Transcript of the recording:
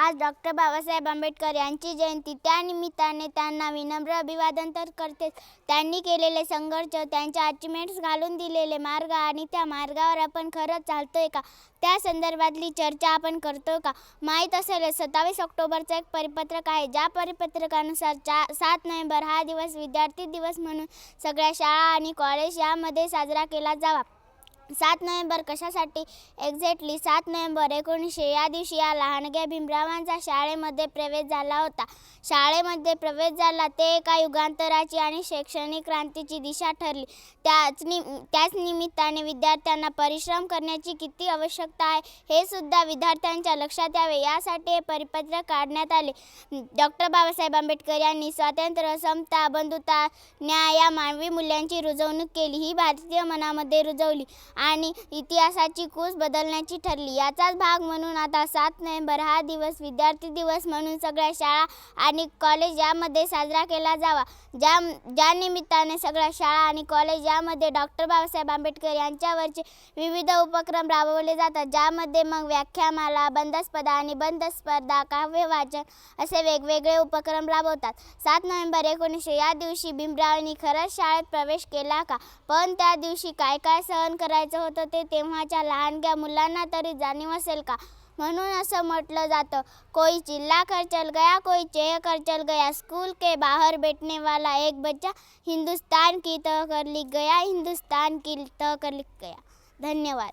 आज डॉक्टर बाबासाहेब आंबेडकर यांची जयंती. त्यानिमित्ताने त्यांना विनम्र अभिवादन तर करते त्यांनी केलेले संघर्ष त्यांच्या अचिव्हमेंट्स घालून दिलेले मार्ग आणि त्या मार्गावर आपण खरंच चालतोय का? त्या संदर्भातली चर्चा आपण करतो का? माहीत असेल सत्तावीस ऑक्टोबरचं एक परिपत्रक आहे. ज्या परिपत्रकानुसार चा सात नोव्हेंबर हा दिवस विद्यार्थी दिवस म्हणून सगळ्या शाळा आणि कॉलेज यामध्ये साजरा केला जावा. सात नोव्हेंबर कशासाठी? एक्झॅक्टली सात नोव्हेंबर एकोणीसशे या दिवशी या लहानग्या भीमरावांचा शाळेमध्ये प्रवेश झाला होता. शाळेमध्ये प्रवेश झाला ते एका युगांतराची आणि शैक्षणिक क्रांतीची दिशा ठरली. त्याच नि त्याच निमित्ताने विद्यार्थ्यांना परिश्रम करण्याची किती आवश्यकता आहे हे सुद्धा विद्यार्थ्यांच्या लक्षात यावे. यासाठी हे परिपत्रक काढण्यात आले. डॉक्टर बाबासाहेब आंबेडकर यांनी स्वातंत्र्य समता बंधुता न्याय या मानवी मूल्यांची रुजवणूक केली. ही भारतीय मनामध्ये रुजवली. आणि इतिहासाची कूस बदलण्याची ठरली. याचाच भाग म्हणून आता सात नोव्हेंबर हा दिवस विद्यार्थी दिवस म्हणून सगळ्या शाळा आणि कॉलेज यामध्ये साजरा केला जावा. ज्या ज्या निमित्ताने सगळ्या शाळा आणि कॉलेज यामध्ये डॉक्टर बाबासाहेब आंबेडकर यांच्यावरचे विविध उपक्रम राबवले जातात. ज्यामध्ये मग व्याख्यामाला बंधस्पर्धा आणि बंद स्पर्धा काव्य वाचन असे वेगवेगळे उपक्रम राबवतात. सात नोव्हेंबर एकोणीसशे या दिवशी भीमरावांनी खरंच शाळेत प्रवेश केला का? पण त्या दिवशी काय काय सहन करायचं होतं ते तेव्हाच्या लहानग्या मुलांना तरी जाणीव असेल का? म्हणून असं म्हटलं जातं. कोई चिल्ला कर चल गया कोई चेह कर चल गया. स्कूल के बाहर बैठने वाला एक बच्चा हिंदुस्तान की तह कर लिख गया हिंदुस्तान की तह कर लिख गया। धन्यवाद।